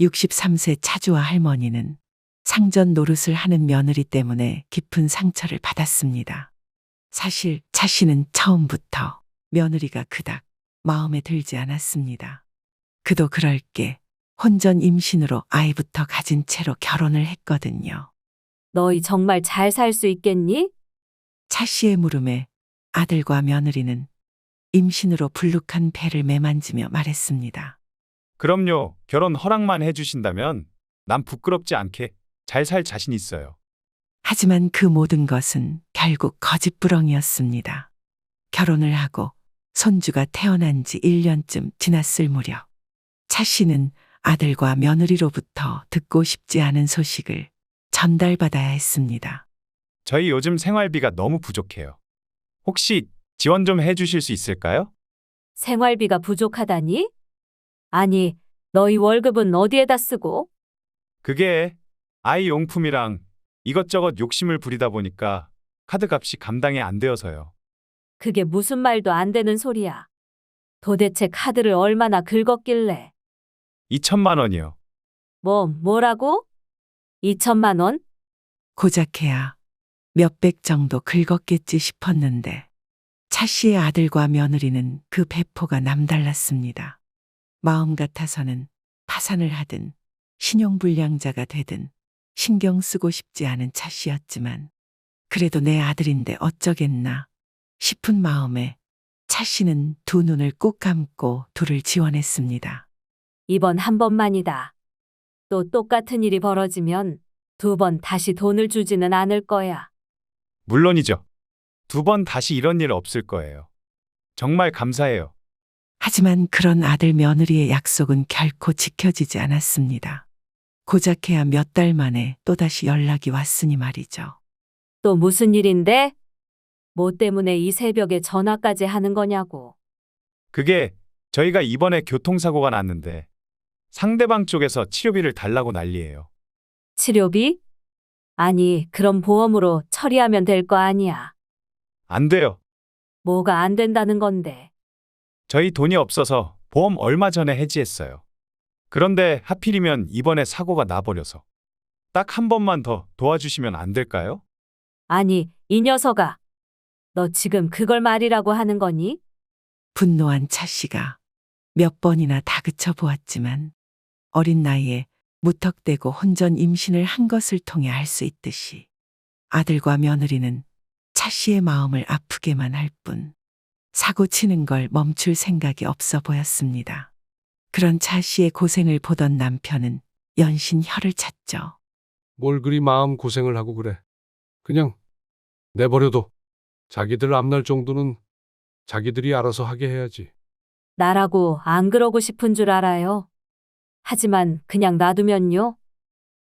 63세 차주와 할머니는 상전 노릇을 하는 며느리 때문에 깊은 상처를 받았습니다. 사실 차 씨는 처음부터 며느리가 그닥 마음에 들지 않았습니다. 그도 그럴 게 혼전 임신으로 아이부터 가진 채로 결혼을 했거든요. 너희 정말 잘 살 수 있겠니? 차 씨의 물음에 아들과 며느리는 임신으로 불룩한 배를 매만지며 말했습니다. 그럼요. 결혼 허락만 해주신다면 난 부끄럽지 않게 잘 살 자신 있어요. 하지만 그 모든 것은 결국 거짓부렁이었습니다. 결혼을 하고 손주가 태어난 지 1년쯤 지났을 무렵 차 씨는 아들과 며느리로부터 듣고 싶지 않은 소식을 전달받아야 했습니다. 저희 요즘 생활비가 너무 부족해요. 혹시 지원 좀 해주실 수 있을까요? 생활비가 부족하다니? 아니, 너희 월급은 어디에다 쓰고? 그게 아이 용품이랑 이것저것 욕심을 부리다 보니까 카드 값이 감당이 안 되어서요. 그게 무슨 말도 안 되는 소리야. 도대체 카드를 얼마나 긁었길래? 2천만 원이요. 뭐, 뭐라고? 2천만 원? 고작해야 몇백 정도 긁었겠지 싶었는데 차 씨의 아들과 며느리는 그 배포가 남달랐습니다. 마음 같아서는 파산을 하든 신용불량자가 되든 신경 쓰고 싶지 않은 차 씨였지만 그래도 내 아들인데 어쩌겠나 싶은 마음에 차 씨는 두 눈을 꼭 감고 둘을 지원했습니다. 이번 한 번만이다. 또 똑같은 일이 벌어지면 두 번 다시 돈을 주지는 않을 거야. 물론이죠. 두 번 다시 이런 일 없을 거예요. 정말 감사해요. 하지만 그런 아들 며느리의 약속은 결코 지켜지지 않았습니다. 고작해야 몇 달 만에 또다시 연락이 왔으니 말이죠. 또 무슨 일인데? 뭐 때문에 이 새벽에 전화까지 하는 거냐고. 그게 저희가 이번에 교통사고가 났는데 상대방 쪽에서 치료비를 달라고 난리예요. 치료비? 아니, 그럼 보험으로 처리하면 될 거 아니야. 안 돼요. 뭐가 안 된다는 건데. 저희 돈이 없어서 보험 얼마 전에 해지했어요. 그런데 하필이면 이번에 사고가 나버려서 딱 한 번만 더 도와주시면 안 될까요? 아니, 이 녀석아. 너 지금 그걸 말이라고 하는 거니? 분노한 차 씨가 몇 번이나 다그쳐 보았지만 어린 나이에 무턱대고 혼전 임신을 한 것을 통해 알 수 있듯이 아들과 며느리는 차 씨의 마음을 아프게만 할 뿐 사고 치는 걸 멈출 생각이 없어 보였습니다. 그런 차 씨의 고생을 보던 남편은 연신 혀를 찼죠. 뭘 그리 마음 고생을 하고 그래. 그냥 내버려둬. 자기들 앞날 정도는 자기들이 알아서 하게 해야지. 나라고 안 그러고 싶은 줄 알아요. 하지만 그냥 놔두면요.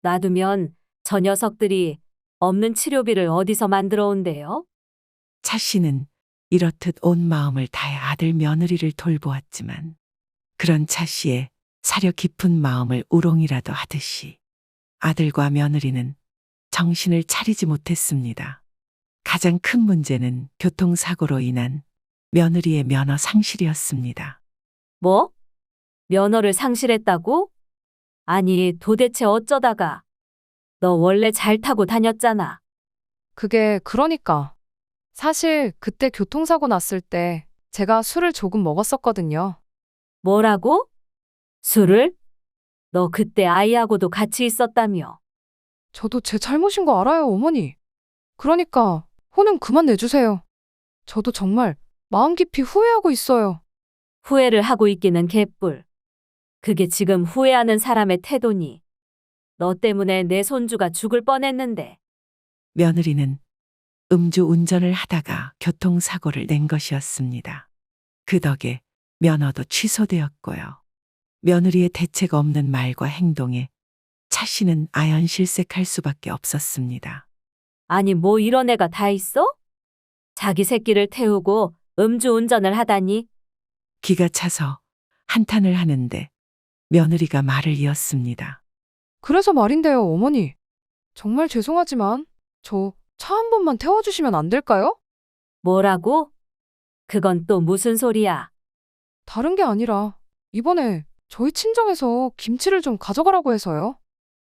놔두면 저 녀석들이 없는 치료비를 어디서 만들어 온대요? 차 씨는 이렇듯 온 마음을 다해 아들 며느리를 돌보았지만 그런 차 씨의 사려 깊은 마음을 우롱이라도 하듯이 아들과 며느리는 정신을 차리지 못했습니다. 가장 큰 문제는 교통사고로 인한 며느리의 면허 상실이었습니다. 뭐? 면허를 상실했다고? 아니, 도대체 어쩌다가? 너 원래 잘 타고 다녔잖아. 그게 그러니까. 사실 그때 교통사고 났을 때 제가 술을 조금 먹었었거든요. 뭐라고? 술을? 너 그때 아이하고도 같이 있었다며. 저도 제 잘못인 거 알아요, 어머니. 그러니까 혼은 그만 내주세요. 저도 정말 마음 깊이 후회하고 있어요. 후회를 하고 있기는 개뿔. 그게 지금 후회하는 사람의 태도니. 너 때문에 내 손주가 죽을 뻔했는데. 며느리는 음주 운전을 하다가 교통사고를 낸 것이었습니다. 그 덕에 면허도 취소되었고요. 며느리의 대책 없는 말과 행동에 차 씨는 아연 실색할 수밖에 없었습니다. 아니, 뭐 이런 애가 다 있어? 자기 새끼를 태우고 음주 운전을 하다니. 기가 차서 한탄을 하는데 며느리가 말을 이었습니다. 그래서 말인데요, 어머니. 정말 죄송하지만 저 차 한 번만 태워주시면 안 될까요? 뭐라고? 그건 또 무슨 소리야? 다른 게 아니라 이번에 저희 친정에서 김치를 좀 가져가라고 해서요.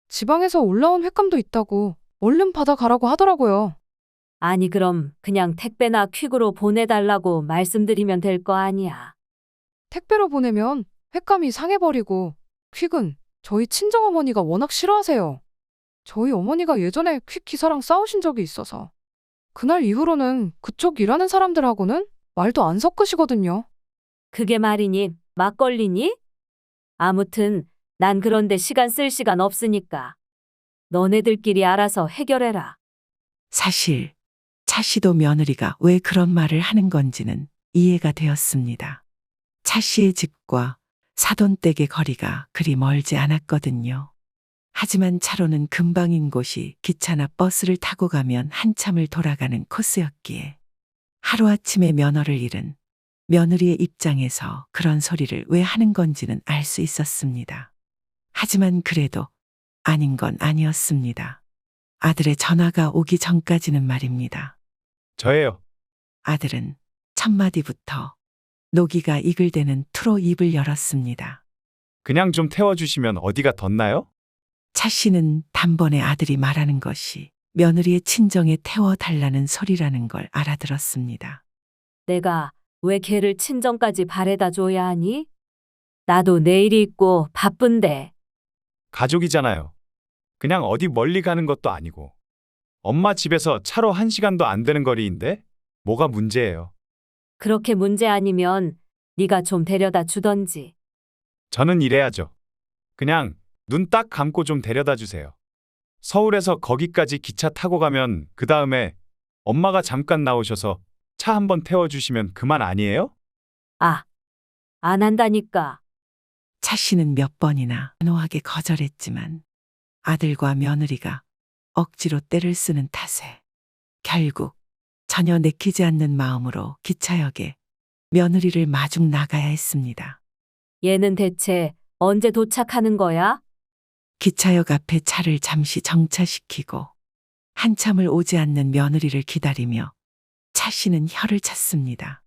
지방에서 올라온 횟감도 있다고 얼른 받아가라고 하더라고요. 아니, 그럼 그냥 택배나 퀵으로 보내달라고 말씀드리면 될 거 아니야. 택배로 보내면 횟감이 상해버리고 퀵은 저희 친정어머니가 워낙 싫어하세요. 저희 어머니가 예전에 퀵 기사랑 싸우신 적이 있어서 그날 이후로는 그쪽 일하는 사람들하고는 말도 안 섞으시거든요. 그게 말이니? 막걸리니? 아무튼 난 그런데 시간 쓸 시간 없으니까. 너네들끼리 알아서 해결해라. 사실 차 씨도 며느리가 왜 그런 말을 하는 건지는 이해가 되었습니다. 차 씨의 집과 사돈댁의 거리가 그리 멀지 않았거든요. 하지만 차로는 금방인 곳이 기차나 버스를 타고 가면 한참을 돌아가는 코스였기에 하루아침에 면허를 잃은 며느리의 입장에서 그런 소리를 왜 하는 건지는 알 수 있었습니다. 하지만 그래도 아닌 건 아니었습니다. 아들의 전화가 오기 전까지는 말입니다. 저예요. 아들은 첫 마디부터 노기가 이글대는 투로 입을 열었습니다. 그냥 좀 태워주시면 어디가 덧나요? 차 씨는 단번에 아들이 말하는 것이 며느리의 친정에 태워달라는 소리라는 걸 알아들었습니다. 내가 왜 걔를 친정까지 바래다 줘야 하니? 나도 내일이 있고 바쁜데. 가족이잖아요. 그냥 어디 멀리 가는 것도 아니고. 엄마 집에서 차로 한 시간도 안 되는 거리인데 뭐가 문제예요? 그렇게 문제 아니면 네가 좀 데려다 주던지. 저는 이래야죠. 그냥 눈 딱 감고 좀 데려다 주세요. 서울에서 거기까지 기차 타고 가면 그 다음에 엄마가 잠깐 나오셔서 차 한번 태워주시면 그만 아니에요? 아, 안 한다니까. 차 씨는 몇 번이나 단호하게 거절했지만 아들과 며느리가 억지로 때를 쓰는 탓에 결국 전혀 내키지 않는 마음으로 기차역에 며느리를 마중 나가야 했습니다. 얘는 대체 언제 도착하는 거야? 기차역 앞에 차를 잠시 정차시키고 한참을 오지 않는 며느리를 기다리며 차 씨는 혀를 찼습니다.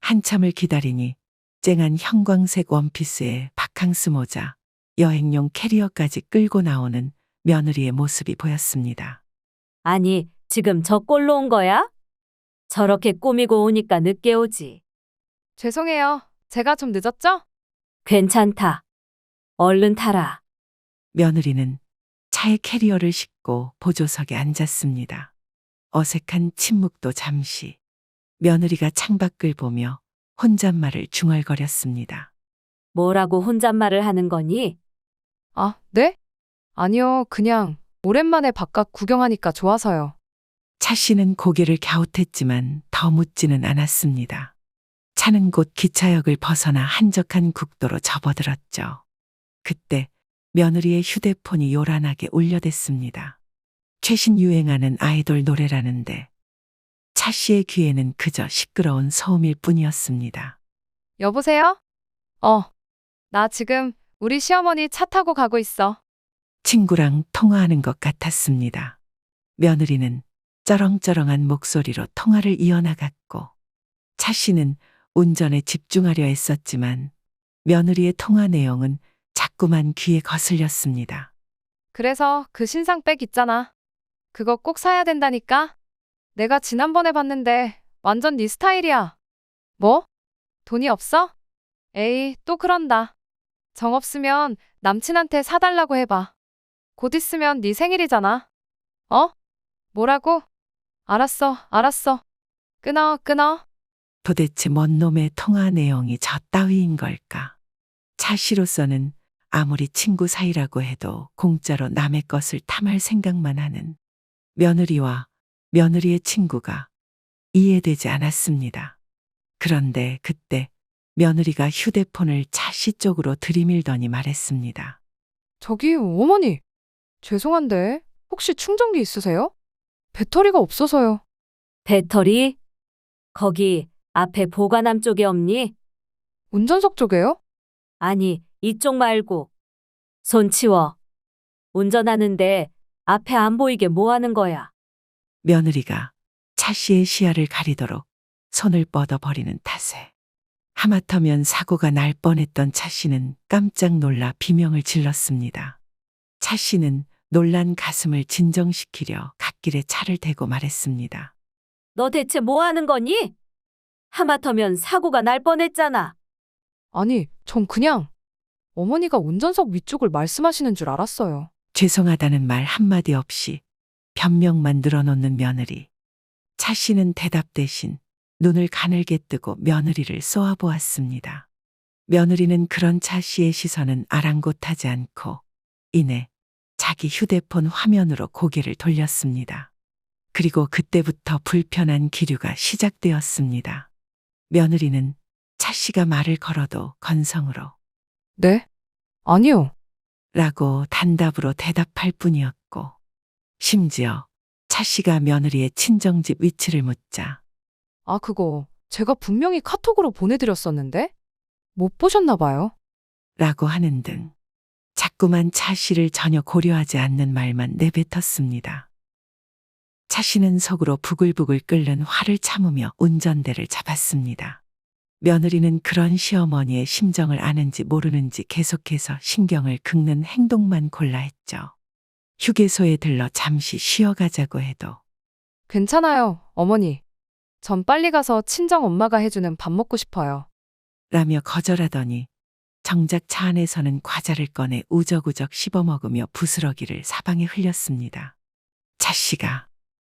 한참을 기다리니 쨍한 형광색 원피스에 바캉스 모자, 여행용 캐리어까지 끌고 나오는 며느리의 모습이 보였습니다. 아니, 지금 저 꼴로 온 거야? 저렇게 꾸미고 오니까 늦게 오지. 죄송해요. 제가 좀 늦었죠? 괜찮다. 얼른 타라. 며느리는 차에 캐리어를 싣고 보조석에 앉았습니다. 어색한 침묵도 잠시. 며느리가 창밖을 보며 혼잣말을 중얼거렸습니다. 뭐라고 혼잣말을 하는 거니? 아, 네? 아니요. 그냥 오랜만에 바깥 구경하니까 좋아서요. 차 씨는 고개를 갸웃했지만 더 묻지는 않았습니다. 차는 곧 기차역을 벗어나 한적한 국도로 접어들었죠. 그때 며느리의 휴대폰이 요란하게 울려댔습니다. 최신 유행하는 아이돌 노래라는데 차 씨의 귀에는 그저 시끄러운 소음일 뿐이었습니다. 여보세요? 어. 나 지금 우리 시어머니 차 타고 가고 있어. 친구랑 통화하는 것 같았습니다. 며느리는 쩌렁쩌렁한 목소리로 통화를 이어나갔고 차 씨는 운전에 집중하려 했었지만 며느리의 통화 내용은 자꾸만 귀에 거슬렸습니다. 그래서 그 신상백 있잖아. 그거 꼭 사야 된다니까? 내가 지난번에 봤는데 완전 네 스타일이야. 뭐? 돈이 없어? 에이, 또 그런다. 정 없으면 남친한테 사달라고 해봐. 곧 있으면 네 생일이잖아. 어? 뭐라고? 알았어, 알았어. 끊어, 끊어. 도대체 뭔 놈의 통화 내용이 저 따위인 걸까? 차 씨로서는 아무리 친구 사이라고 해도 공짜로 남의 것을 탐할 생각만 하는 며느리와 며느리의 친구가 이해되지 않았습니다. 그런데 그때 며느리가 휴대폰을 차씨 쪽으로 들이밀더니 말했습니다. 저기, 어머니. 죄송한데, 혹시 충전기 있으세요? 배터리가 없어서요. 배터리? 거기 앞에 보관함 쪽에 없니? 운전석 쪽에요? 아니, 이쪽 말고. 손 치워. 운전하는데 앞에 안 보이게 뭐 하는 거야? 며느리가 차 씨의 시야를 가리도록 손을 뻗어버리는 탓에 하마터면 사고가 날 뻔했던 차 씨는 깜짝 놀라 비명을 질렀습니다. 차 씨는 놀란 가슴을 진정시키려 갓길에 차를 대고 말했습니다. 너 대체 뭐 하는 거니? 하마터면 사고가 날 뻔했잖아. 아니, 전 그냥 어머니가 운전석 위쪽을 말씀하시는 줄 알았어요. 죄송하다는 말 한마디 없이 변명만 늘어놓는 며느리. 차 씨는 대답 대신 눈을 가늘게 뜨고 며느리를 쏘아보았습니다. 며느리는 그런 차 씨의 시선은 아랑곳하지 않고 이내 자기 휴대폰 화면으로 고개를 돌렸습니다. 그리고 그때부터 불편한 기류가 시작되었습니다. 며느리는 차 씨가 말을 걸어도 건성으로 네? 아니요. 라고 단답으로 대답할 뿐이었고, 심지어 차 씨가 며느리의 친정집 위치를 묻자 아, 그거 제가 분명히 카톡으로 보내드렸었는데? 못 보셨나 봐요. 라고 하는 등 자꾸만 차 씨를 전혀 고려하지 않는 말만 내뱉었습니다. 차 씨는 속으로 부글부글 끓는 화를 참으며 운전대를 잡았습니다. 며느리는 그런 시어머니의 심정을 아는지 모르는지 계속해서 신경을 긁는 행동만 골라 했죠. 휴게소에 들러 잠시 쉬어가자고 해도 괜찮아요, 어머니. 전 빨리 가서 친정 엄마가 해주는 밥 먹고 싶어요. 라며 거절하더니 정작 차 안에서는 과자를 꺼내 우적우적 씹어먹으며 부스러기를 사방에 흘렸습니다. 차 씨가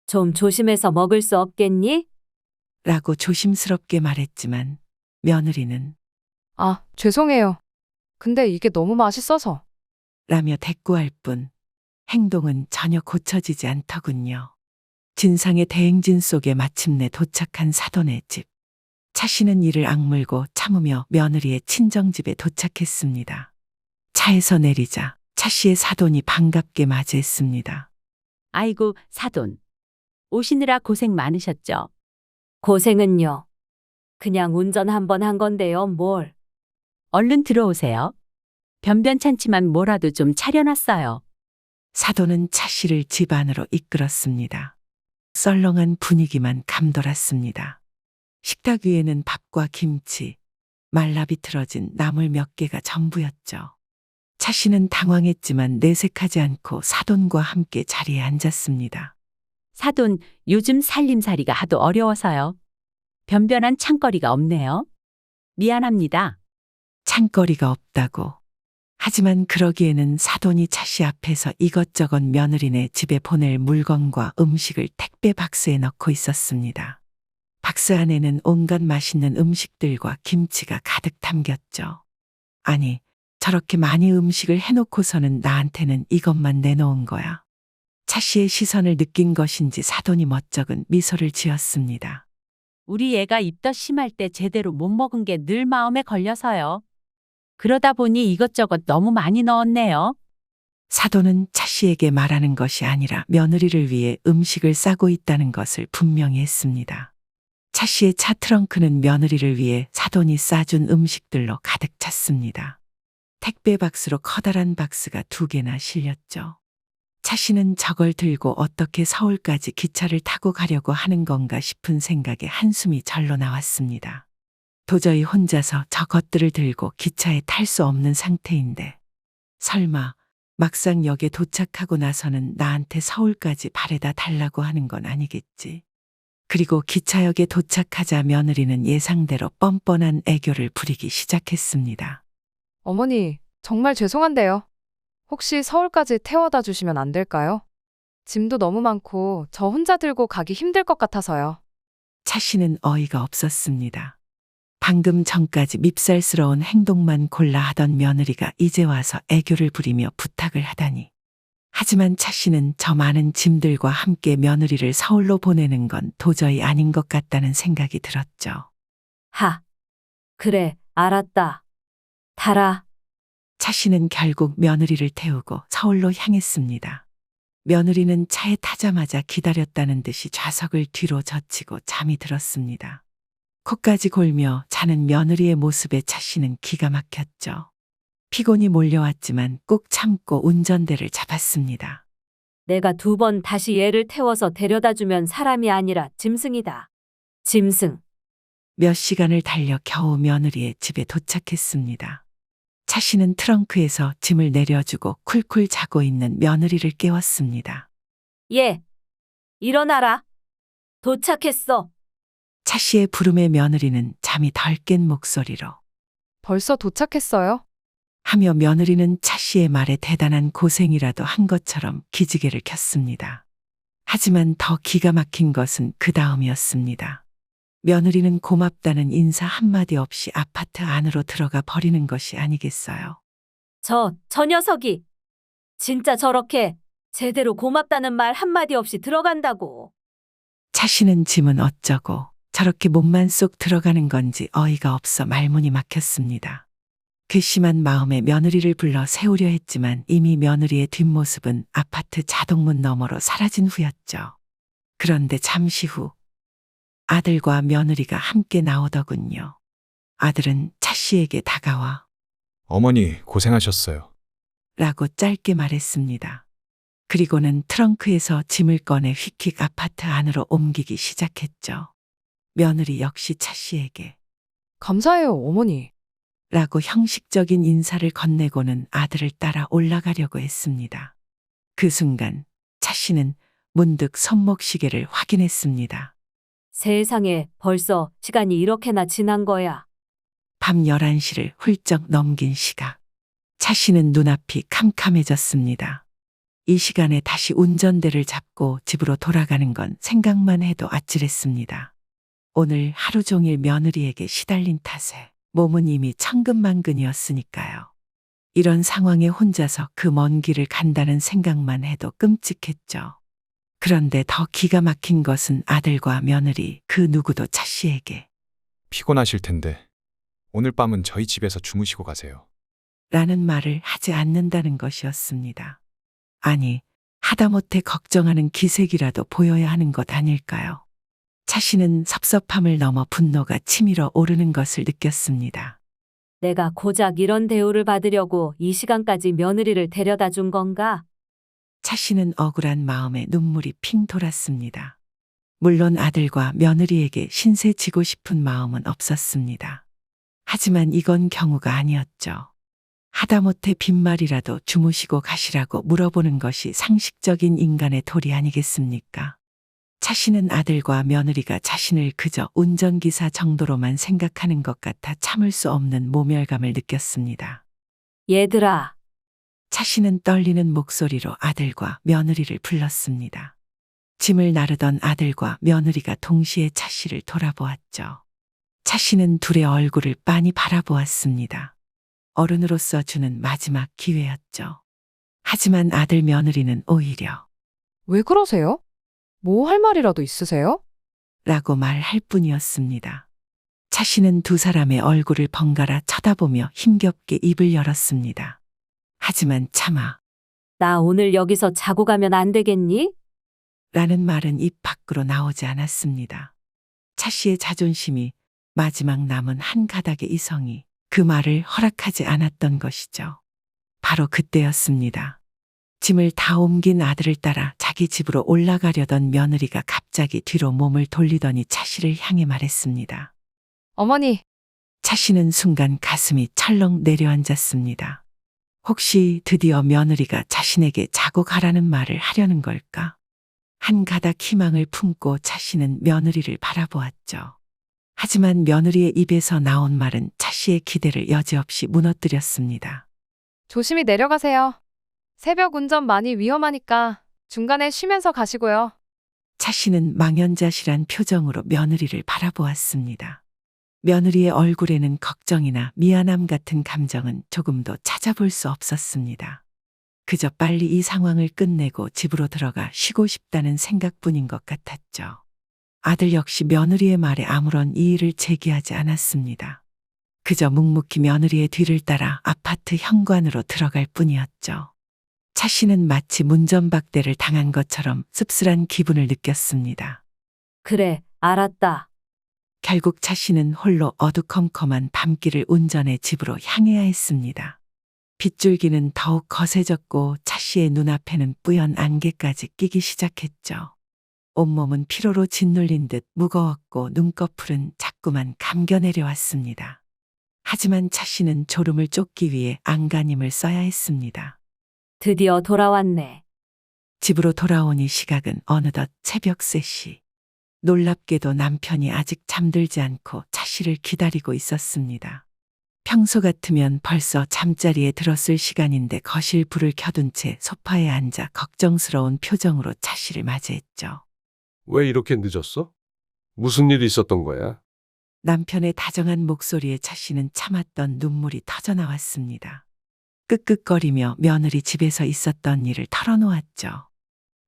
좀 조심해서 먹을 수 없겠니? 라고 조심스럽게 말했지만 며느리는 아, 죄송해요. 근데 이게 너무 맛있어서. 라며 대꾸할 뿐 행동은 전혀 고쳐지지 않더군요. 진상의 대행진 속에 마침내 도착한 사돈의 집. 차 씨는 이를 악물고 참으며 며느리의 친정집에 도착했습니다. 차에서 내리자 차 씨의 사돈이 반갑게 맞이했습니다. 아이고, 사돈. 오시느라 고생 많으셨죠? 고생은요. 그냥 운전 한 번 한 건데요, 뭘. 얼른 들어오세요. 변변찮지만 뭐라도 좀 차려놨어요. 사돈은 차 씨를 집 안으로 이끌었습니다. 썰렁한 분위기만 감돌았습니다. 식탁 위에는 밥과 김치, 말라 비틀어진 나물 몇 개가 전부였죠. 차 씨는 당황했지만 내색하지 않고 사돈과 함께 자리에 앉았습니다. 사돈, 요즘 살림살이가 하도 어려워서요. 변변한 창거리가 없네요. 미안합니다. 창거리가 없다고. 하지만 그러기에는 사돈이 차씨 앞에서 이것저것 며느리네 집에 보낼 물건과 음식을 택배 박스에 넣고 있었습니다. 박스 안에는 온갖 맛있는 음식들과 김치가 가득 담겼죠. 아니, 저렇게 많이 음식을 해놓고서는 나한테는 이것만 내놓은 거야. 차 씨의 시선을 느낀 것인지 사돈이 멋쩍은 미소를 지었습니다. 우리 애가 입덧 심할 때 제대로 못 먹은 게 늘 마음에 걸려서요. 그러다 보니 이것저것 너무 많이 넣었네요. 사돈은 차 씨에게 말하는 것이 아니라 며느리를 위해 음식을 싸고 있다는 것을 분명히 했습니다. 차 씨의 차 트렁크는 며느리를 위해 사돈이 싸준 음식들로 가득 찼습니다. 택배 박스로 커다란 박스가 두 개나 실렸죠. 차 씨는 저걸 들고 어떻게 서울까지 기차를 타고 가려고 하는 건가 싶은 생각에 한숨이 절로 나왔습니다. 도저히 혼자서 저것들을 들고 기차에 탈 수 없는 상태인데 설마 막상 역에 도착하고 나서는 나한테 서울까지 바래다 달라고 하는 건 아니겠지. 그리고 기차역에 도착하자 며느리는 예상대로 뻔뻔한 애교를 부리기 시작했습니다. 어머니, 정말 죄송한데요. 혹시 서울까지 태워다 주시면 안 될까요? 짐도 너무 많고 저 혼자 들고 가기 힘들 것 같아서요. 차 씨는 어이가 없었습니다. 방금 전까지 밉살스러운 행동만 골라 하던 며느리가 이제 와서 애교를 부리며 부탁을 하다니. 하지만 차 씨는 저 많은 짐들과 함께 며느리를 서울로 보내는 건 도저히 아닌 것 같다는 생각이 들었죠. 하. 그래, 알았다. 달아. 차 씨는 결국 며느리를 태우고 서울로 향했습니다. 며느리는 차에 타자마자 기다렸다는 듯이 좌석을 뒤로 젖히고 잠이 들었습니다. 코까지 골며 자는 며느리의 모습에 차 씨는 기가 막혔죠. 피곤이 몰려왔지만 꼭 참고 운전대를 잡았습니다. 내가 두 번 다시 얘를 태워서 데려다 주면 사람이 아니라 짐승이다. 짐승. 몇 시간을 달려 겨우 며느리의 집에 도착했습니다. 차 씨는 트렁크에서 짐을 내려주고 쿨쿨 자고 있는 며느리를 깨웠습니다. 예. 일어나라. 도착했어. 차 씨의 부름에 며느리는 잠이 덜 깬 목소리로 벌써 도착했어요? 하며 며느리는 차 씨의 말에 대단한 고생이라도 한 것처럼 기지개를 켰습니다. 하지만 더 기가 막힌 것은 그 다음이었습니다. 며느리는 고맙다는 인사 한마디 없이 아파트 안으로 들어가 버리는 것이 아니겠어요. 저, 저 녀석이. 진짜 저렇게 제대로 고맙다는 말 한마디 없이 들어간다고. 차 씨는 짐은 어쩌고 저렇게 몸만 쏙 들어가는 건지 어이가 없어 말문이 막혔습니다. 괘씸한 마음에 며느리를 불러 세우려 했지만 이미 며느리의 뒷모습은 아파트 자동문 너머로 사라진 후였죠. 그런데 잠시 후 아들과 며느리가 함께 나오더군요. 아들은 차 씨에게 다가와 어머니 고생하셨어요. 라고 짧게 말했습니다. 그리고는 트렁크에서 짐을 꺼내 휙휙 아파트 안으로 옮기기 시작했죠. 며느리 역시 차 씨에게 감사해요, 어머니. 라고 형식적인 인사를 건네고는 아들을 따라 올라가려고 했습니다. 그 순간 차 씨는 문득 손목 시계를 확인했습니다. 세상에 벌써 시간이 이렇게나 지난 거야. 밤 11시를 훌쩍 넘긴 시각. 차 씨는 눈앞이 캄캄해졌습니다. 이 시간에 다시 운전대를 잡고 집으로 돌아가는 건 생각만 해도 아찔했습니다. 오늘 하루 종일 며느리에게 시달린 탓에 몸은 이미 천근만근이었으니까요. 이런 상황에 혼자서 그 먼 길을 간다는 생각만 해도 끔찍했죠. 그런데 더 기가 막힌 것은 아들과 며느리 그 누구도 차 씨에게 피곤하실 텐데 오늘 밤은 저희 집에서 주무시고 가세요. 라는 말을 하지 않는다는 것이었습니다. 아니, 하다못해 걱정하는 기색이라도 보여야 하는 것 아닐까요? 차 씨는 섭섭함을 넘어 분노가 치밀어 오르는 것을 느꼈습니다. 내가 고작 이런 대우를 받으려고 이 시간까지 며느리를 데려다 준 건가? 차 씨는 억울한 마음에 눈물이 핑 돌았습니다. 물론 아들과 며느리에게 신세 지고 싶은 마음은 없었습니다. 하지만 이건 경우가 아니었죠. 하다못해 빈말이라도 주무시고 가시라고 물어보는 것이 상식적인 인간의 도리 아니겠습니까? 차 씨는 아들과 며느리가 자신을 그저 운전기사 정도로만 생각하는 것 같아 참을 수 없는 모멸감을 느꼈습니다. 얘들아, 차 씨는 떨리는 목소리로 아들과 며느리를 불렀습니다. 짐을 나르던 아들과 며느리가 동시에 차 씨를 돌아보았죠. 차 씨는 둘의 얼굴을 빤히 바라보았습니다. 어른으로서 주는 마지막 기회였죠. 하지만 아들 며느리는 오히려 왜 그러세요? 뭐 할 말이라도 있으세요? 라고 말할 뿐이었습니다. 차 씨는 두 사람의 얼굴을 번갈아 쳐다보며 힘겹게 입을 열었습니다. 하지만 차마 나 오늘 여기서 자고 가면 안 되겠니? 라는 말은 입 밖으로 나오지 않았습니다. 차 씨의 자존심이 마지막 남은 한 가닥의 이성이 그 말을 허락하지 않았던 것이죠. 바로 그때였습니다. 짐을 다 옮긴 아들을 따라 자기 집으로 올라가려던 며느리가 갑자기 뒤로 몸을 돌리더니 차 씨를 향해 말했습니다. 어머니, 차 씨는 순간 가슴이 철렁 내려앉았습니다. 혹시 드디어 며느리가 자신에게 자고 가라는 말을 하려는 걸까? 한 가닥 희망을 품고 차 씨는 며느리를 바라보았죠. 하지만 며느리의 입에서 나온 말은 차 씨의 기대를 여지없이 무너뜨렸습니다. 조심히 내려가세요. 새벽 운전 많이 위험하니까 중간에 쉬면서 가시고요. 차 씨는 망연자실한 표정으로 며느리를 바라보았습니다. 며느리의 얼굴에는 걱정이나 미안함 같은 감정은 조금도 찾아볼 수 없었습니다. 그저 빨리 이 상황을 끝내고 집으로 들어가 쉬고 싶다는 생각뿐인 것 같았죠. 아들 역시 며느리의 말에 아무런 이의를 제기하지 않았습니다. 그저 묵묵히 며느리의 뒤를 따라 아파트 현관으로 들어갈 뿐이었죠. 차 씨는 마치 문전박대를 당한 것처럼 씁쓸한 기분을 느꼈습니다. 그래, 알았다. 결국 차 씨는 홀로 어두컴컴한 밤길을 운전해 집으로 향해야 했습니다. 빗줄기는 더욱 거세졌고 차 씨의 눈앞에는 뿌연 안개까지 끼기 시작했죠. 온몸은 피로로 짓눌린 듯 무거웠고 눈꺼풀은 자꾸만 감겨 내려왔습니다. 하지만 차 씨는 졸음을 쫓기 위해 안간힘을 써야 했습니다. 드디어 돌아왔네. 집으로 돌아오니 시각은 어느덧 새벽 3시. 놀랍게도 남편이 아직 잠들지 않고 차 씨를 기다리고 있었습니다. 평소 같으면 벌써 잠자리에 들었을 시간인데 거실 불을 켜둔 채 소파에 앉아 걱정스러운 표정으로 차 씨를 맞이했죠. 왜 이렇게 늦었어? 무슨 일 있었던 거야? 남편의 다정한 목소리에 차 씨는 참았던 눈물이 터져 나왔습니다. 끄끄거리며 며느리 집에서 있었던 일을 털어놓았죠.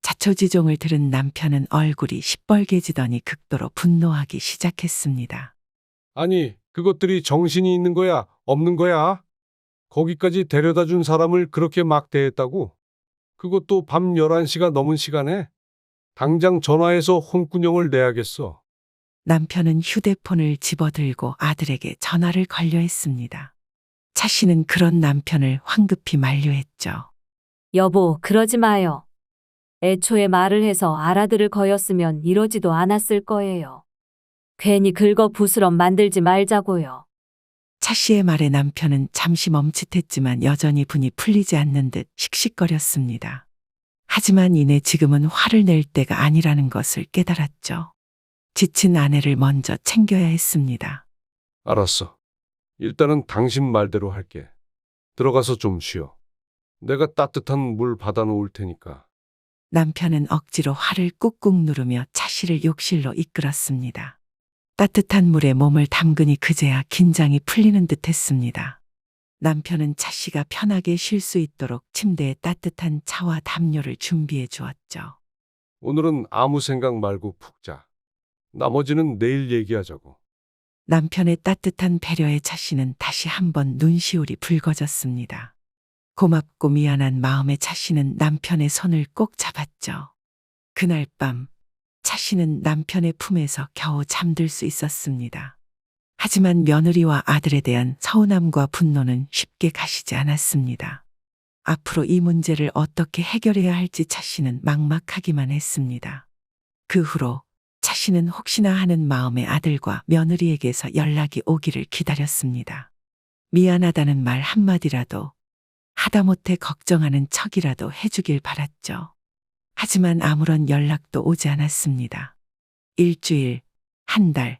자초지종을 들은 남편은 얼굴이 시뻘개지더니 극도로 분노하기 시작했습니다. 아니, 그것들이 정신이 있는 거야, 없는 거야? 거기까지 데려다 준 사람을 그렇게 막 대했다고? 그것도 밤 11시가 넘은 시간에? 당장 전화해서 혼꾸녕을 내야겠어. 남편은 휴대폰을 집어들고 아들에게 전화를 걸려 했습니다. 차 씨는 그런 남편을 황급히 만류했죠. 여보, 그러지 마요. 애초에 말을 해서 알아들을 거였으면 이러지도 않았을 거예요. 괜히 긁어 부스럼 만들지 말자고요. 차 씨의 말에 남편은 잠시 멈칫했지만 여전히 분이 풀리지 않는 듯 씩씩거렸습니다. 하지만 이내 지금은 화를 낼 때가 아니라는 것을 깨달았죠. 지친 아내를 먼저 챙겨야 했습니다. 알았어. 일단은 당신 말대로 할게. 들어가서 좀 쉬어. 내가 따뜻한 물 받아 놓을 테니까. 남편은 억지로 화를 꾹꾹 누르며 차 씨를 욕실로 이끌었습니다. 따뜻한 물에 몸을 담그니 그제야 긴장이 풀리는 듯 했습니다. 남편은 차 씨가 편하게 쉴 수 있도록 침대에 따뜻한 차와 담요를 준비해 주었죠. 오늘은 아무 생각 말고 푹 자. 나머지는 내일 얘기하자고. 남편의 따뜻한 배려에 차 씨는 다시 한번 눈시울이 붉어졌습니다. 고맙고 미안한 마음에 차 씨는 남편의 손을 꼭 잡았죠. 그날 밤, 차 씨는 남편의 품에서 겨우 잠들 수 있었습니다. 하지만 며느리와 아들에 대한 서운함과 분노는 쉽게 가시지 않았습니다. 앞으로 이 문제를 어떻게 해결해야 할지 차 씨는 막막하기만 했습니다. 그 후로 차 씨는 혹시나 하는 마음에 아들과 며느리에게서 연락이 오기를 기다렸습니다. 미안하다는 말 한마디라도 하다못해 걱정하는 척이라도 해주길 바랐죠. 하지만 아무런 연락도 오지 않았습니다. 일주일, 한 달,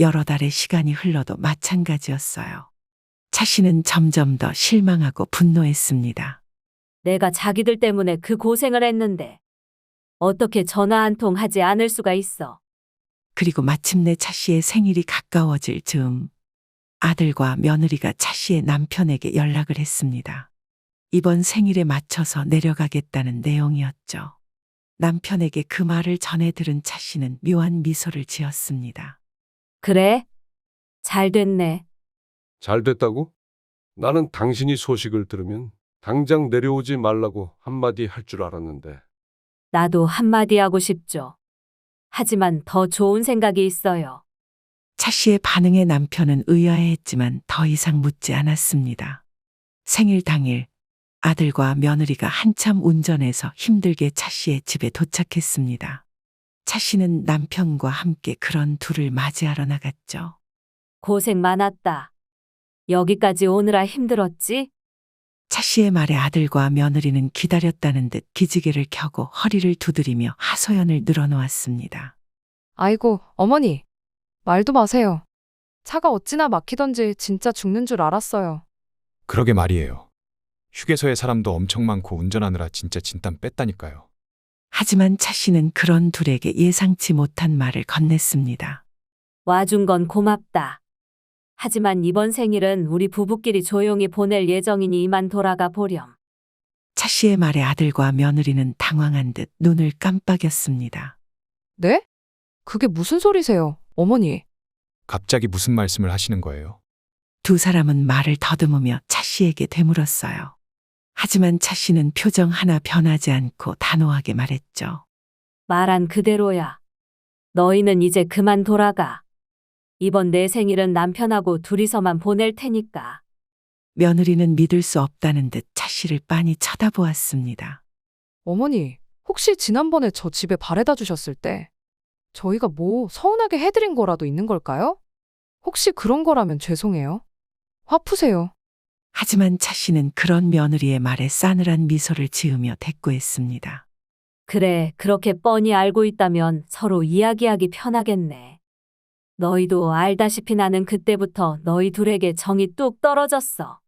여러 달의 시간이 흘러도 마찬가지였어요. 차 씨는 점점 더 실망하고 분노했습니다. 내가 자기들 때문에 그 고생을 했는데 어떻게 전화 한 통 하지 않을 수가 있어. 그리고 마침내 차 씨의 생일이 가까워질 즈음 아들과 며느리가 차 씨의 남편에게 연락을 했습니다. 이번 생일에 맞춰서 내려가겠다는 내용이었죠. 남편에게 그 말을 전해 들은 차 씨는 묘한 미소를 지었습니다. 그래? 잘 됐네. 잘 됐다고? 나는 당신이 소식을 들으면 당장 내려오지 말라고 한마디 할 줄 알았는데. 나도 한마디 하고 싶죠. 하지만 더 좋은 생각이 있어요. 차 씨의 반응에 남편은 의아해했지만 더 이상 묻지 않았습니다. 생일 당일 아들과 며느리가 한참 운전해서 힘들게 차 씨의 집에 도착했습니다. 차 씨는 남편과 함께 그런 둘을 맞이하러 나갔죠. 고생 많았다. 여기까지 오느라 힘들었지? 차 씨의 말에 아들과 며느리는 기다렸다는 듯 기지개를 켜고 허리를 두드리며 하소연을 늘어놓았습니다. 아이고, 어머니. 말도 마세요. 차가 어찌나 막히던지 진짜 죽는 줄 알았어요. 그러게 말이에요. 휴게소에 사람도 엄청 많고 운전하느라 진짜 진땀 뺐다니까요. 하지만 차 씨는 그런 둘에게 예상치 못한 말을 건넸습니다. 와준 건 고맙다. 하지만 이번 생일은 우리 부부끼리 조용히 보낼 예정이니 이만 돌아가 보렴. 차 씨의 말에 아들과 며느리는 당황한 듯 눈을 깜빡였습니다. 네? 그게 무슨 소리세요, 어머니? 갑자기 무슨 말씀을 하시는 거예요? 두 사람은 말을 더듬으며 차 씨에게 되물었어요. 하지만 차 씨는 표정 하나 변하지 않고 단호하게 말했죠. 말한 그대로야. 너희는 이제 그만 돌아가. 이번 내 생일은 남편하고 둘이서만 보낼 테니까. 며느리는 믿을 수 없다는 듯 차 씨를 빤히 쳐다보았습니다. 어머니, 혹시 지난번에 저 집에 바래다 주셨을 때 저희가 뭐 서운하게 해드린 거라도 있는 걸까요? 혹시 그런 거라면 죄송해요. 화 푸세요. 하지만 차 씨는 그런 며느리의 말에 싸늘한 미소를 지으며 대꾸했습니다. 그래, 그렇게 뻔히 알고 있다면 서로 이야기하기 편하겠네. 너희도 알다시피 나는 그때부터 너희 둘에게 정이 뚝 떨어졌어.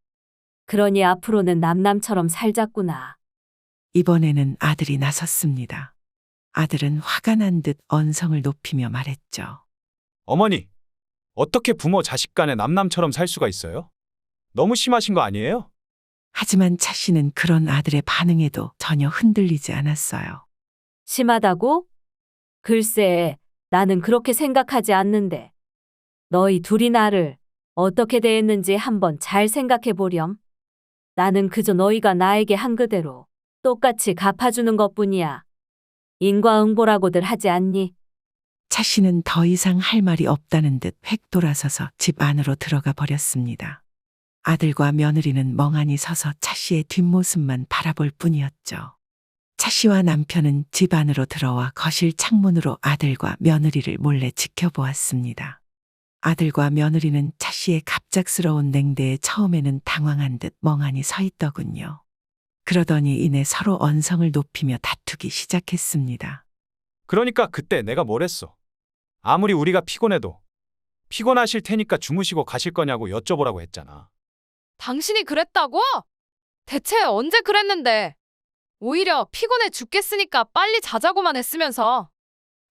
그러니 앞으로는 남남처럼 살자꾸나. 이번에는 아들이 나섰습니다. 아들은 화가 난 듯 언성을 높이며 말했죠. 어머니, 어떻게 부모 자식 간에 남남처럼 살 수가 있어요? 너무 심하신 거 아니에요? 하지만 차 씨는 그런 아들의 반응에도 전혀 흔들리지 않았어요. 심하다고? 글쎄, 나는 그렇게 생각하지 않는데. 너희 둘이 나를 어떻게 대했는지 한번 잘 생각해 보렴. 나는 그저 너희가 나에게 한 그대로 똑같이 갚아주는 것 뿐이야. 인과응보라고들 하지 않니? 차 씨는 더 이상 할 말이 없다는 듯 획 돌아서서 집 안으로 들어가 버렸습니다. 아들과 며느리는 멍하니 서서 차 씨의 뒷모습만 바라볼 뿐이었죠. 차 씨와 남편은 집 안으로 들어와 거실 창문으로 아들과 며느리를 몰래 지켜보았습니다. 아들과 며느리는 차 씨의 갑작스러운 냉대에 처음에는 당황한 듯 멍하니 서 있더군요. 그러더니 이내 서로 언성을 높이며 다투기 시작했습니다. 그러니까 그때 내가 뭘 했어? 아무리 우리가 피곤해도 피곤하실 테니까 주무시고 가실 거냐고 여쭤보라고 했잖아. 당신이 그랬다고? 대체 언제 그랬는데? 오히려 피곤해 죽겠으니까 빨리 자자고만 했으면서.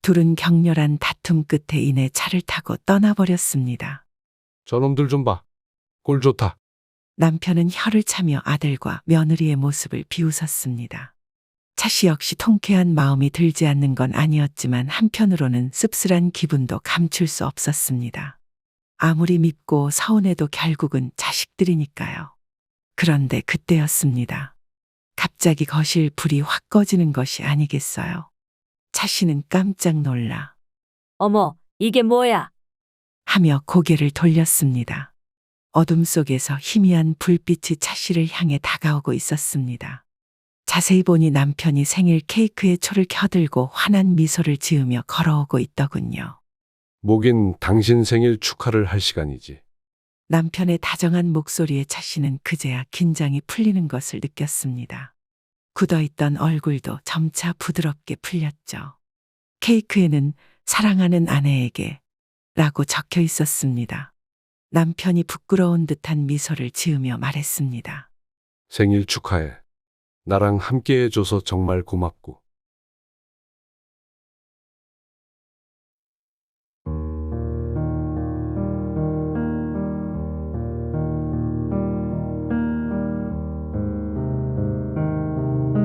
둘은 격렬한 다툼 끝에 인해 차를 타고 떠나버렸습니다. 저놈들 좀 봐. 꼴 좋다. 남편은 혀를 차며 아들과 며느리의 모습을 비웃었습니다. 차씨 역시 통쾌한 마음이 들지 않는 건 아니었지만 한편으로는 씁쓸한 기분도 감출 수 없었습니다. 아무리 밉고 서운해도 결국은 자식들이니까요. 그런데 그때였습니다. 갑자기 거실 불이 확 꺼지는 것이 아니겠어요. 차씨는 깜짝 놀라 어머, 이게 뭐야? 하며 고개를 돌렸습니다. 어둠 속에서 희미한 불빛이 차씨를 향해 다가오고 있었습니다. 자세히 보니 남편이 생일 케이크에 초를 켜들고 환한 미소를 지으며 걸어오고 있더군요. 목인 당신 생일 축하를 할 시간이지. 남편의 다정한 목소리에 차씨는 그제야 긴장이 풀리는 것을 느꼈습니다. 굳어있던 얼굴도 점차 부드럽게 풀렸죠. 케이크에는 사랑하는 아내에게 라고 적혀 있었습니다. 남편이 부끄러운 듯한 미소를 지으며 말했습니다. 생일 축하해. 나랑 함께 해줘서 정말 고맙고.